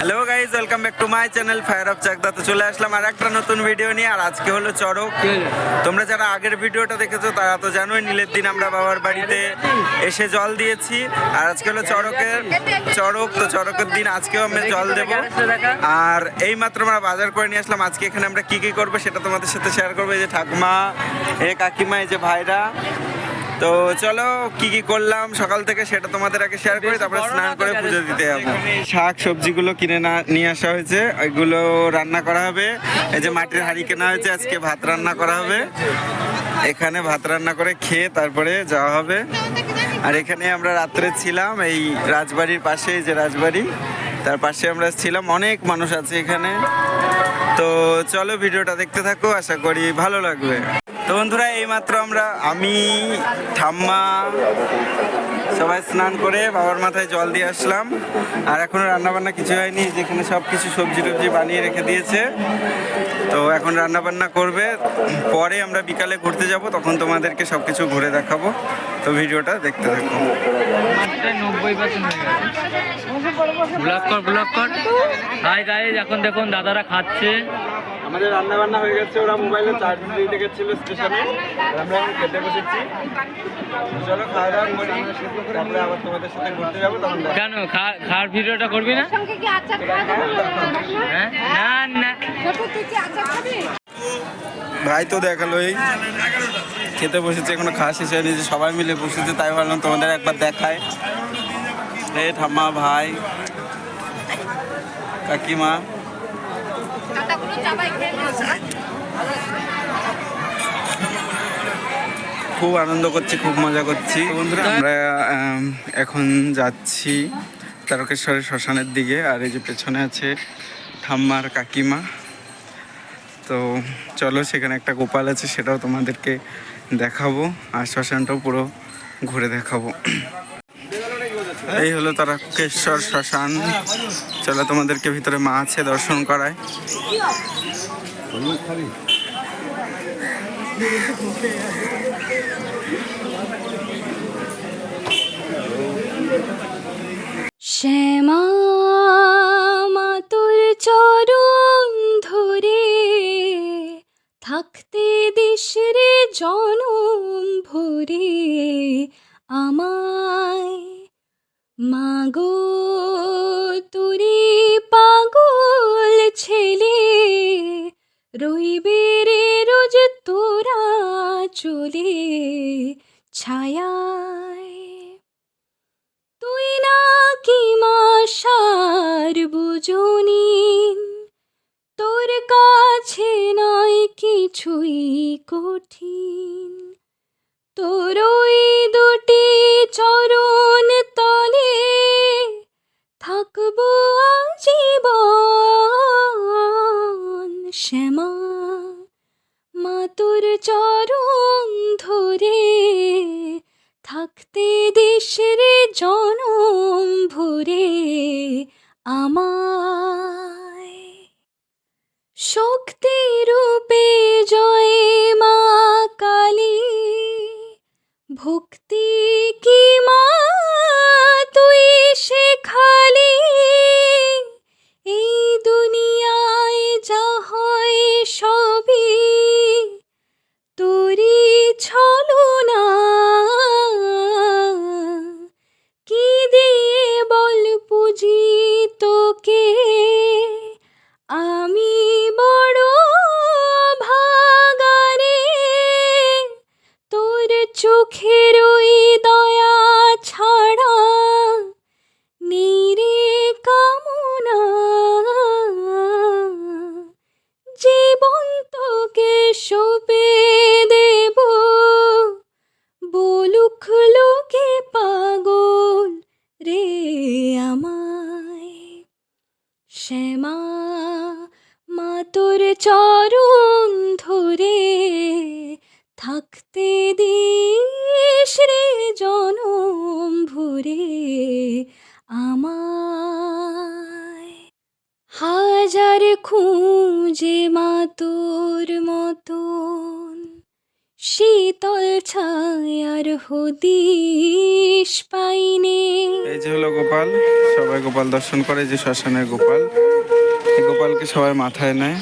Hello guys welcome back to my channel fire of Chakdah তো চলে আসলাম আর একটা নতুন ভিডিও নিয়ে আর আজকে হলো চড়ক। তোমরা যারা আগের ভিডিওটা দেখেছ তারা তো জানোই নীলের দিন আমরা বাবার বাড়িতে এসে জল দিয়েছি। আর আজকে হলো চড়কের চড়ক তো চড়কের দিন আজকেও আমরা জল দেব। আর এই মাত্র আমরা বাজার করে নিয়ে আসলাম। আজকে এখানে আমরা কি কি করব সেটা তোমাদের সাথে শেয়ার করব। এই যে ঠাকুমা এ কাকিমা এই যে ভাইরা। তো চলো কি কি করলাম? সকাল থেকে সেটা তোমাদের আগে শেয়ার করি তারপরে স্নান করে পুজো দিতে যাব। শাক সবজিগুলো কিনে না নিয়ে আসা হয়েছে ওইগুলো রান্না করা হবে। এই যে মাটির হাঁড়ি কেনা হয়েছে আজকে ভাত রান্না করা হবে। এখানে ভাত রান্না করে খেয়ে তারপরে যাওয়া হবে। আর এখানে আমরা রাত্রে ছিলাম এই রাজবাড়ির পাশে যে রাজবাড়ি তার পাশে আমরা ছিলাম অনেক মানুষ আছে এখানে। তো চলো ভিডিওটা দেখতে থাকো আশা করি ভালো লাগবে। তো বন্ধুরা এইমাত্র আমরা আমি ঠাম্মা সবাই স্নান করে বাবার মাথায় জল দিয়ে আসলাম। আর এখনও রান্নাবান্না কিছু হয়নি যেখানে সব কিছু সবজি টবজি বানিয়ে রেখে দিয়েছে। তো এখন রান্না বান্না করবে। পরে আমরা বিকালে ঘুরতে যাব তখন তোমাদেরকে সব কিছু ঘুরে দেখাবো। তো ভিডিওটা দেখতে থাকো। হয়ে গেছে। ব্লক কর ব্লক কর। হাই গাইজ এখন দেখুন দাদারা খাচ্ছে। আমাদের রান্না বান্না হয়ে গেছে ওরা মোবাইলে চার্জ দিতে গেছিল স্টেশনে আমরা এখন খেতে বসেছি। চলো খাওয়া দাওয়া করি। তারপরে আবার তোমাদের সাথে ঘুরতে যাব তখন দেখা কেন? খা- খাওয়ার ভিডিওটা করবি না? সঙ্গে কি আচার খাওয়া যাবে হ্যাঁ খাবি? ভাই তো দেখাল এই খেতে বসেছে এখনও খাওয়া শেষ হয়নি যে সবাই মিলে বসেছে তাই ভাবলাম তোমাদের একবার দেখায় হে ঠাম্মা ভাই কাকিমা। খুব আনন্দ করছি খুব মজা করছি। বন্ধুরা আমরা এখন যাচ্ছি তারকেশ্বরের শ্মশানের দিকে আর এই যে পেছনে আছে ঠাম্মার কাকিমা। তো চলো সেখানে একটা গোপাল আছে সেটাও তোমাদেরকে দেখাবো আর শ্মশানটাও পুরো ঘুরে দেখাবো। এই হলো তারকেশ্বর শ্মশান। চলো তোমাদেরকে ভিতরে মা আছে দর্শন করায়। শ্যামা, মাতুর চরণ ধরে থাকতে দিশরে জনম ভরে আমায়। মাগো, তুরি পাগল ছেলে, রইবে রে রোজ তোরা চলে ছায়ায় মাসার বুঝনিন তোর কাছে নয় কিছুই কঠিন। তোর ওই দুটি চরণ তলে থাকব আজীবন শ্যামা। মা তোর চরণ ধরে থাকতে দেশের জনম ভরে শক্তি রূপে জয় মা কালী ভক্তি কি মা তুই শেখালি দেব। বলুক লোকে পাগল রে আমায়। শ্যামা মা তোর চরণ ধরে থাকতে দিস রে জনম ভরে আমায়। হাজার খুঁজে মা তোর মতন শীতল ছায়ার হদিশ পাইনে। এই যে হলো গোপাল, সবাই গোপাল দর্শন করে যে শ্মশানের গোপাল। এই গোপালকে সবাই মাথায় নেয়।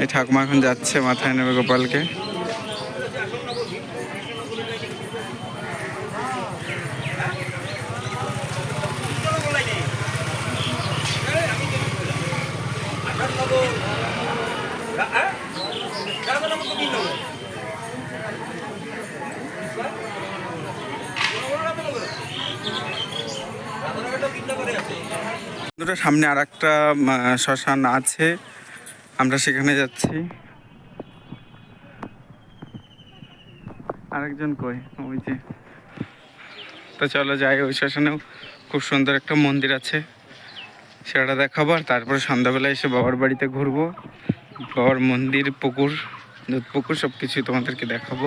এই ঠাকুমা এখন যাচ্ছে, মাথায় নেবে গোপালকে। দুটো সামনে আর একটা শ্মশান আছে। আমরা সেখানে যাচ্ছি। আরেকজন কই? ওই যে। তো চলো যাই, ওই শ্মশানেও খুব সুন্দর একটা মন্দির আছে। সেটা দেখাবো আর তারপরে সন্ধ্যাবেলা এসে বাবার বাড়িতে ঘুরবো। বাবার মন্দির, পুকুর, দুধ পুকুর সব কিছু তোমাদেরকে দেখাবো।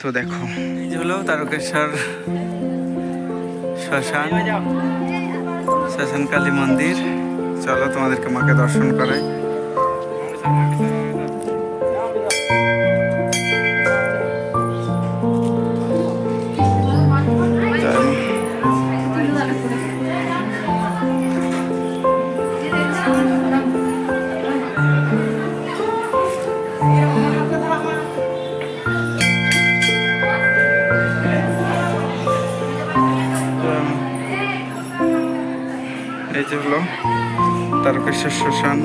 তো দেখো, এই হলো তারকেশ্বর শ্মশান। শ্মশান কালী মন্দির। চলো তোমাদেরকে মাকে দর্শন করাই। এই যে হলো তারকেশ্বর শ্মশান।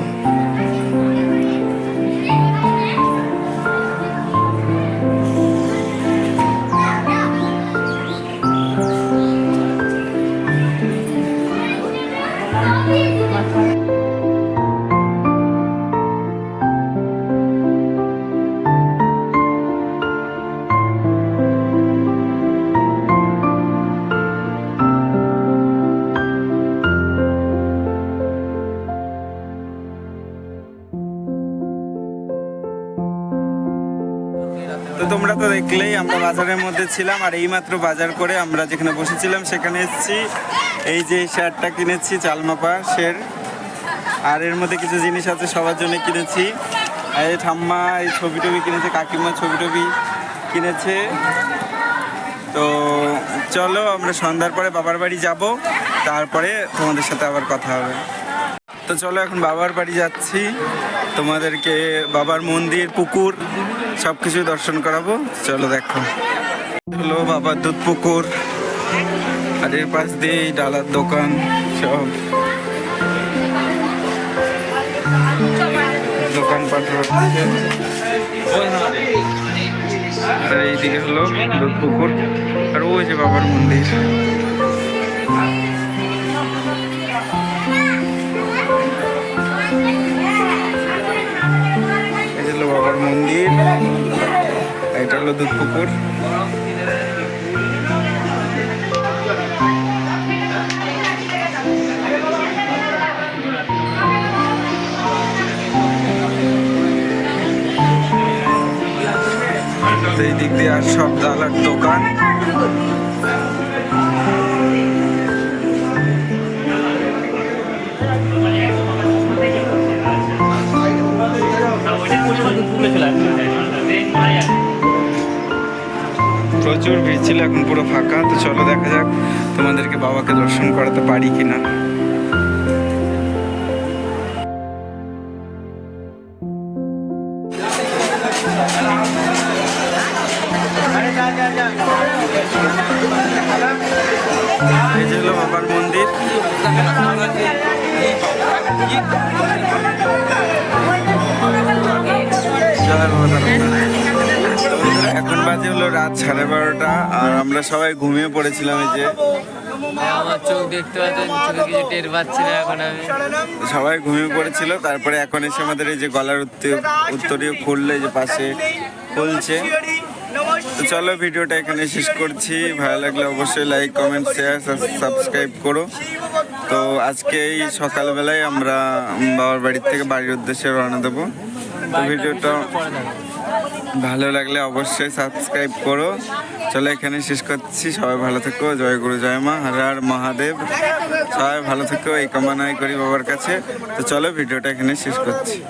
তো তোমরা তো দেখলেই আমরা বাজারের মধ্যে ছিলাম আর এইমাত্র বাজার করে আমরা যেখানে বসেছিলাম সেখানে এসেছি। এই যে শার্টটা কিনেছি, চালমাপা শের আর এর মধ্যে কিছু জিনিস আছে সবার জন্য কিনেছি। এই ঠাম্মা এই ছবি টবি কিনেছে, কাকিমা ছবি টবি কিনেছে। তো চলো আমরা সন্ধ্যার পরে বাবার বাড়ি যাব, তারপরে তোমাদের সাথে আবার কথা হবে। তো চলো এখন বাবার বাড়ি যাচ্ছি। তোমাদেরকে বাবার মন্দির, পুকুর সব কিছু দর্শন করাবো। চলো দেখো। হলো বাবার দুধ পুকুর। আর এর পাশ দিয়ে ডালার দোকান সব। দোকানপাট হচ্ছে। আর এইদিকে হলো দুধ পুকুর। আর ওই যে বাবার মন্দির। হলো দুধ পুকুর এই দিক দিয়ে আর সব দালার দোকান। প্রচুর ভিড় ছিল, এখন পুরো ফাঁকা, তো চলো দেখা যাক তোমাদেরকে বাবাকে দর্শন করাতে পারি কিনা। এই যে হলো মন্দির। এখন বাজে হলো রাত সাড়ে বারোটা আর আমরা সবাই ঘুমিয়ে পড়েছিলাম এই যে। আমার চোখ দেখতে পাচ্ছেন চোখে কিছু টের পাচ্ছি না এখন আমি। সবাই ঘুমিয়ে পড়েছিল তারপরে এখন এসে আমাদের এই যে গলার উত্তর উত্তরীয় খুললে যে পাশে খুলছে। তো চলো ভিডিওটা এখানে শেষ করছি। ভালো লাগলে অবশ্যই লাইক কমেন্ট শেয়ার সাবস্ক্রাইব করো। তো আজকে এই সকালবেলায় আমরা বাবার বাড়ির থেকে বাড়ির উদ্দেশ্যে রওনা দেবো। তো ভিডিওটা ভালো লাগলে অবশ্যই সাবস্ক্রাইব করো। চলো এখানে শেষ করছি। সবাই ভালো থেকো। জয় গুরু, জয় মা। হরার হর মহাদেব। সবাই ভালো থেকো। এই কামনাই করি বাবার কাছে। তো চলো, ভিডিওটা এখানে শেষ করছি।